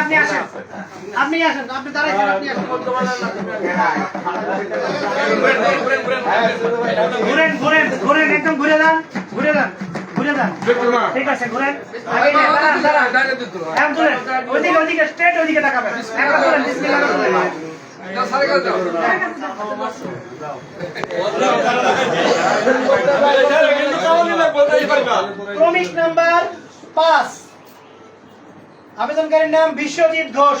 আপনি আপনি আসেন আপনি দাঁড়াইছেন আপনি আসেন ঘুরেন ঘুরেন ঘুরেন একদম ঘুরে যান ঘুরে যান ঘুরে যান ঠিক আছে দাঁড়ান দাঁড়ান ঘুরেন ওইদিকে ওইদিকে স্ট্রেট ওইদিকে তাকাবেন ক্রমিক নাম্বার পাঁচ। আবেদনকারীর নাম বিশ্বজিৎ ঘোষ।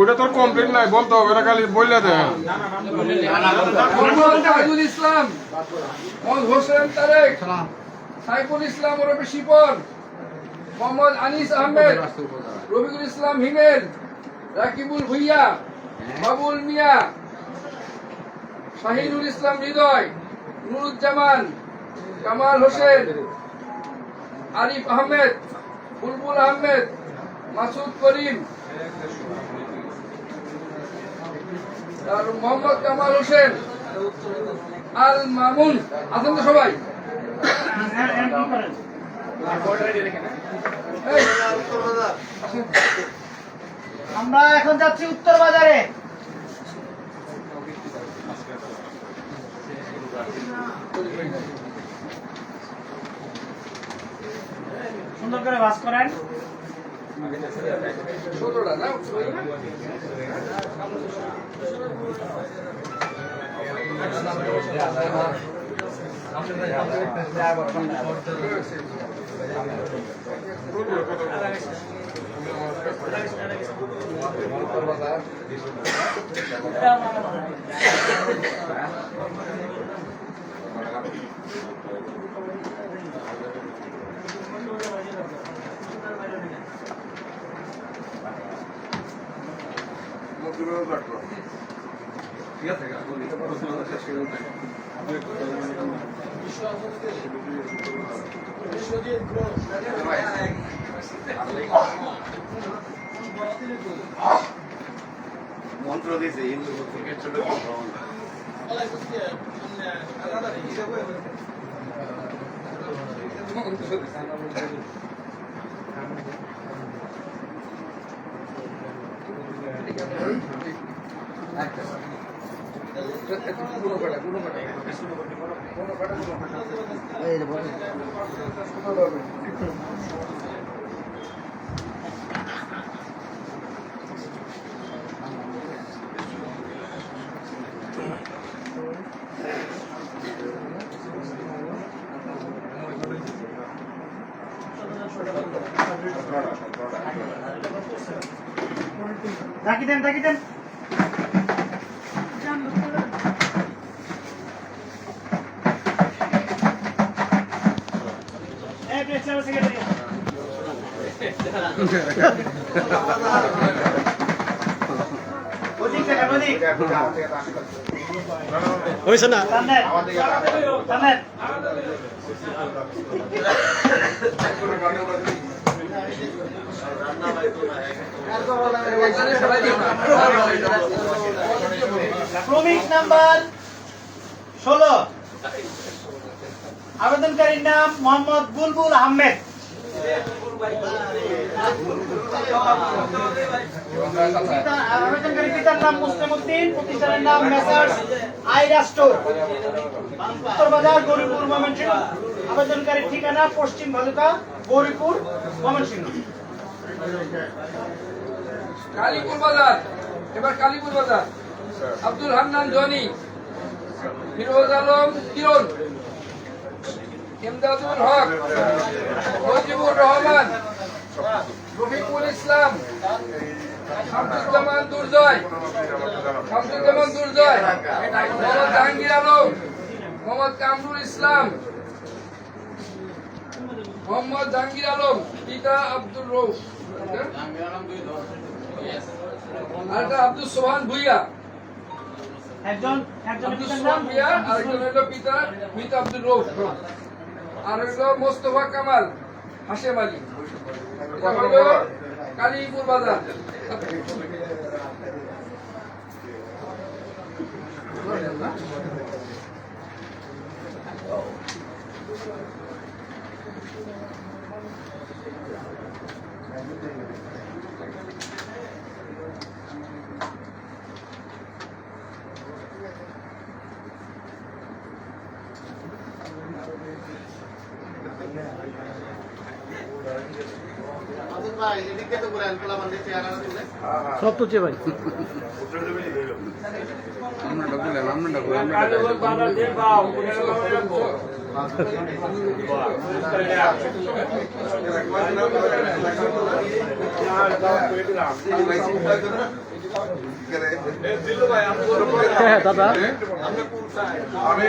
ওটা তোর কমপ্লিট নাই, বলতে এটা খালি বললে দেন। ইসলাম হোসেন তারেক, সাইফুল ইসলাম ওরফে শিপন, মোহাম্মদ আনিস আহমেদ রবিকুল ইসলাম হিমেল, রাকিবুল ভুইয়া, বাবুল মিয়া, শাহিনুল ইসলাম হৃদয়, নুরুজ্জামান, কামাল হোসেন, আরিফ আহমেদ, বুলবুল আহমেদ, মাসুদ করিম মোহাম্মদ কামাল হোসেন, আল মামুন, আছেন তো সবাই? আমরা এখন যাচ্ছি উত্তর বাজারে। সুন্দর করে বাস করেন। সতেরোটা না মন্ত্র দিয়েছে হিন্দু থেকে ছোট কোনো কাটা কোনো কাটা কোনো কাটা কোনো কাটা ঢাকি দেন ঢাকি দেন। হয়েছে নাম্বার ষোলো। আবেদনকারীর নাম মোহাম্মদ বুলবুল আহমেদ। পিতার নাম মুসলিম নাম মেসার্স আইরা স্টোর উত্তর বাজার গৌরীপুর ময়মনসিংহ আবেদনকারীর ঠিকানা পশ্চিম ভালুকা গৌরীপুর ময়মনসিংহ কালীপুর বাজার, এবার কালীপুর বাজার। আব্দুল হান্নান জনি ফিরোজ আলম, কিরণ। ইমদাদুল হক মজিবুর রহমান রফিকুল ইসলাম শামসুজ্জামান দুর্জয় শামসুজ্জামান দুর্জয় মোহাম্মদ জাহাঙ্গীর আলম মোহাম্মদ কামরুল ইসলাম মোহাম্মদ জাহাঙ্গীর আলম পিতা আব্দুর রৌফ আরেকটা আব্দুল সোহান ভুইয়া। একজন নাম? ভুইয়া আরেকজন হলো পিতা পিতা আব্দুল রৌফ আর হলো মোস্তফা কামাল হাশেম আলী। হলো কালীপুর বাজার। সব তো চেয়ে ভাই হ্যাঁ দাদা। আমি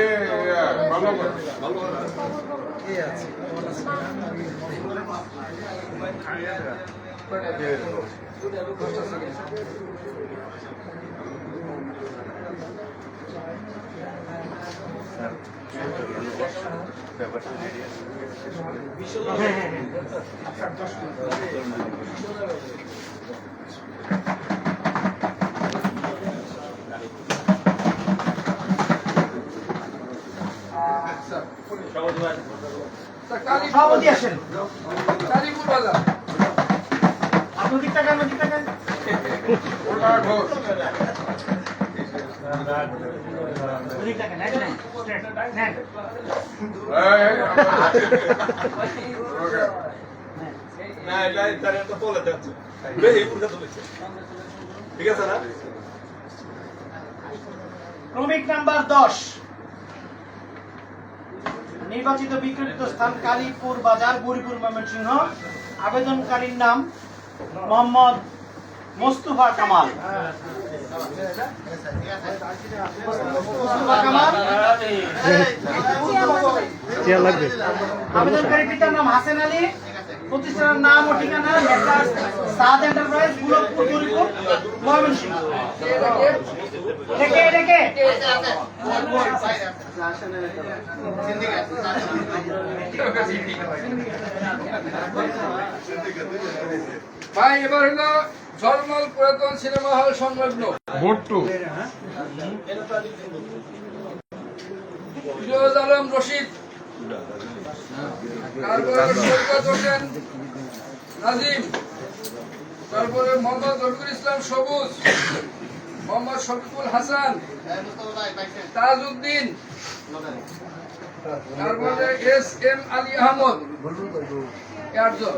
ভালো কালী- সভাপতি আসেন। নাম্বার দশ। নির্বাচিত বিক্রিত স্থান কালীপুর বাজার গরিপুর ময়মনসিংহ। আবেদনকারীর নাম মোহাম্মদ মোস্তফা কামাল। মোস্তফা কামাল? আবেদনকারী পিতার নাম হাসেন আলী। প্রতিষ্ঠানের নাম ও ঠিকানা সাদ এন্টারপ্রাইজ গোলকপুর গরিপুর ময়মনসিংহ। ডেকে ডেকে ভাই এবার হলো ঝলমল পুরাতন সিনেমা হল সংলগ্ন? ভোট্টু ফিরোজ আলম রশিদ। তারপরে সৈকত হোসেন নাজিম। তারপরে মোহাম্মদ রফিকুল ইসলাম সবুজ। মোহাম্মদ শফিকুল হাসান। তাজউদ্দিন। তারপরে এস এম আলী আহমদ। চারজন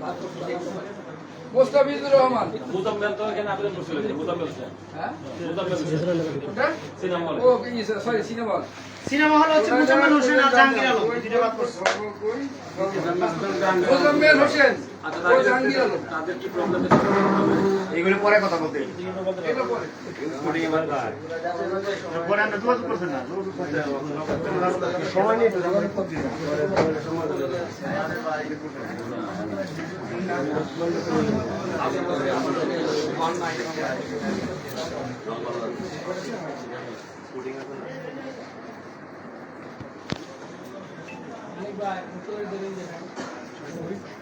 বাদ রহমান। মোজাম্মেল হোসেন ও জাহাঙ্গীর মুজাম্মেল এগুলো পরে কথা বলতে এগুলো পরে পরে আমরা যোগাযোগ করছেন না সময় নেই এ অচিন্ত বলে চেয়ারম্যান আসেন আর আপনি ওদিক টাকা ওদিক টাকা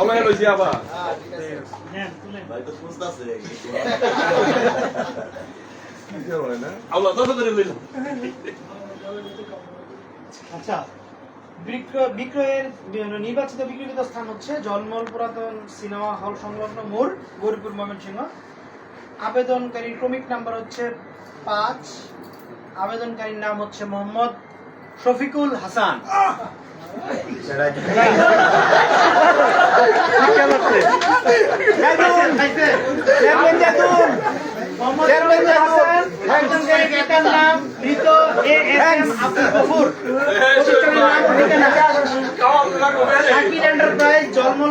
আমরা লইছি আবার আল্লাহ ধরে লইলাম। আচ্ছা বিক্রয়ের নির্বাচিত বিক্রিত স্থান হচ্ছে জলমল পুরাতন সিনেমা হল সংলগ্ন মোড় গৌরীপুর ময়মনসিংহ। আবেদনকারীর ক্রমিক নাম্বার হচ্ছে পাঁচ। আবেদনকারীর নাম হচ্ছে মোহাম্মদ শফিকুল হাসান। 现在就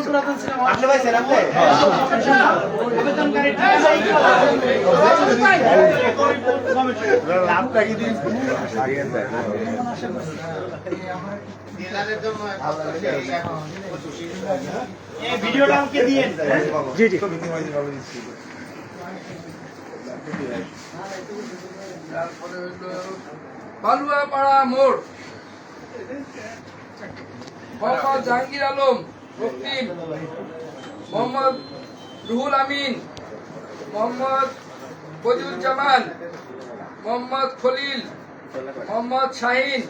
আপনি ভাইছেন আপনি আবেদনকারী লাভটা দিন ভিডিওটা আমাকে দিয়েন। জি জি। বালুয়াপাড়া মোড়। জাহাঙ্গীর আলম। রক্তিম মোহাম্মদ রুহুল আমিন মোহাম্মদ বজুজ্জামান মোহাম্মদ খলিল মোহাম্মদ শাহিন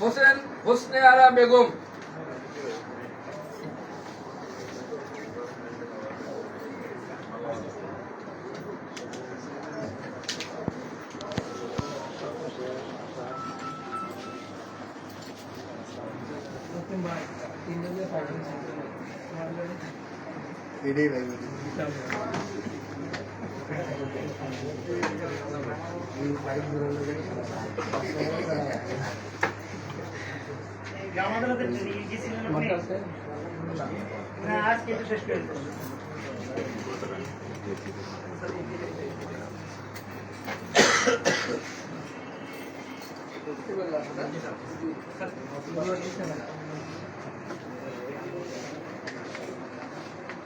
হোসেন হোসনে আরা বেগম। গ্রাম আদালতের গেছিলেন আপনি না আজকে তো শেষ করে দিলাম। এসিটা নষ্ট না দরজা খোলা রয়েছে আর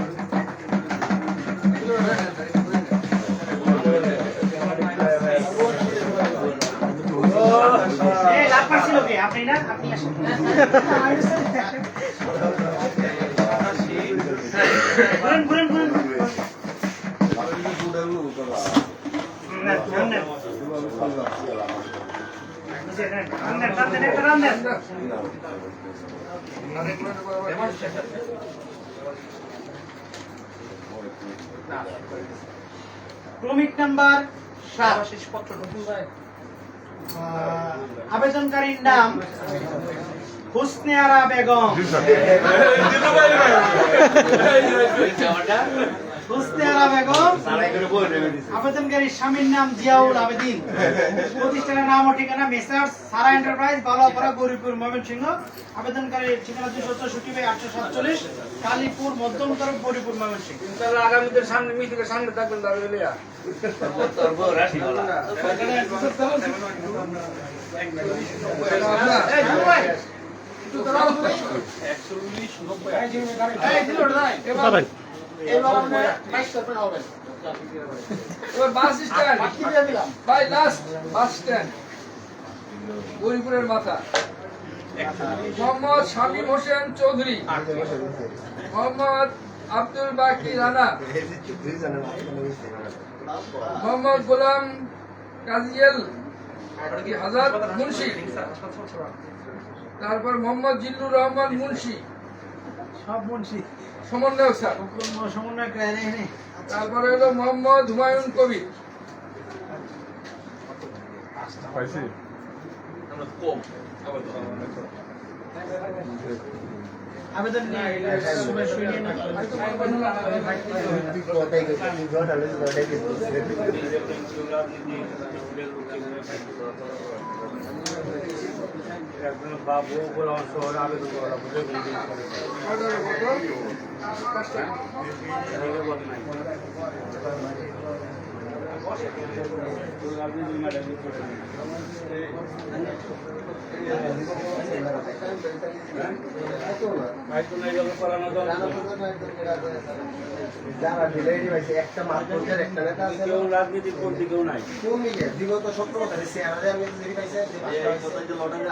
ক্রমিক নাম্বার সাত। আবেদনকারীর নাম? হুসনে বেগম। জি স্যার। জিলু ভাই ভাই হুসনে আরা বেগম। আবেদনকারীর স্বামীর নাম জিয়াউল আবেদিন। প্রতিষ্ঠানের নাম ও ঠিকানা মেসার্স সারা এন্টারপ্রাইজ বালাপাড়া গৌরীপুর ময়মনসিংহ। আবেদনকারীর ঠিকানা দুশো চৌষট্টি বাই আটশো সাতচল্লিশ কালীপুর মধ্যমতর গৌরীপুর ময়মনসিংহ। ইনশাআল্লাহ আগামীদের সামনে মিটিংয়ের সামনে থাকবেন দাঁড়িয়ে গরিপুরের মাথা মোহাম্মদ শামীম হোসেন চৌধুরী মোহাম্মদ আব্দুল বাকি রানা মোহাম্মদ গোলাম কাজিয়েল আজাদ মুন্সি তারপর মোহাম্মদ জিল্লুর রহমান মুন্সি। সব মুন্সি। সমন্বয়ক স্যার। সমন্বয় এখানে তারপরে হলো মোহাম্মদ হুমায়ুন কবির। আবেদন নিয়ে সবাই শুয়ে নিয়ে না আবেদন করা পাঁচটা যারা ডিলারি পাইছে একটা মার্কেটের একটা নেতা আছে কেউ রাজনীতি করতে কেউ নাই কেউ মিলে বিগত বছর চেয়ারে আমি যদি পাইছে যে পাঁচটা এই কথা যে লটারির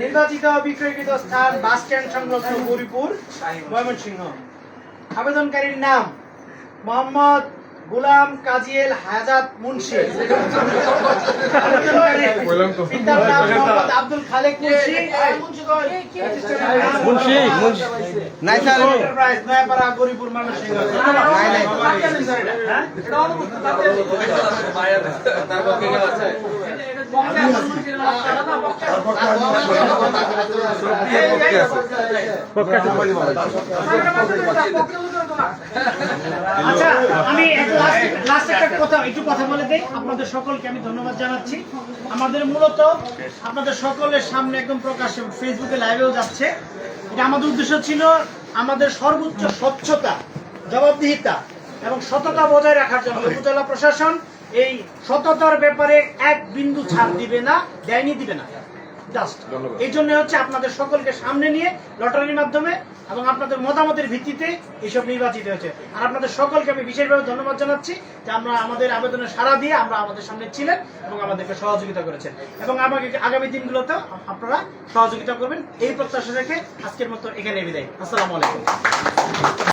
নির্বাচিত বিক্রয়কৃত স্থান বাস স্ট্যান্ড সংলগ্ন গৌরীপুর ময়মনসিংহ। আবেদনকারীর নাম মোহাম্মদ গুলাম কাজিয়েল হাজাত মুন্সি। পিতার নাম মোহাম্মদ আব্দুল খালেক মুন্সি। মুন্সি নাই স্যার নয়াপাড়া গৌরীপুর ময়মনসিংহ নাই নাই। হ্যাঁ? আচ্ছা আমি লাস্ট একটা কথা একটু কথা বলে দেই। আপনাদের সকলকে আমি ধন্যবাদ জানাচ্ছি। আমাদের মূলত আপনাদের সকলের সামনে একদম প্রকাশ্যে ফেসবুকে লাইভেও যাচ্ছে। এটা আমাদের উদ্দেশ্য ছিল আমাদের সর্বোচ্চ স্বচ্ছতা জবাবদিহিতা এবং সততা বজায় রাখার জন্য। উপজেলা প্রশাসন এই সততার ব্যাপারে এক বিন্দু ছাড় দিবে না দেয়নি দিবে না। জাস্ট এই জন্য হচ্ছে আপনাদের সকলকে সামনে নিয়ে লটারির মাধ্যমে এবং আপনাদের মতামতের ভিত্তিতে এইসব নির্বাচিত হয়েছে। আর আপনাদের সকলকে আমি বিশেষভাবে ধন্যবাদ জানাচ্ছি যে আমরা আমাদের আবেদনে সারা দিয়ে আমরা আমাদের সামনে ছিলেন এবং আমাদেরকে সহযোগিতা করেছেন। এবং আমাকে আগামী দিনগুলোতে আপনারা সহযোগিতা করবেন। এই প্রত্যাশা রেখে আজকের মতো এখানে বিদায়। আসসালামু আলাইকুম।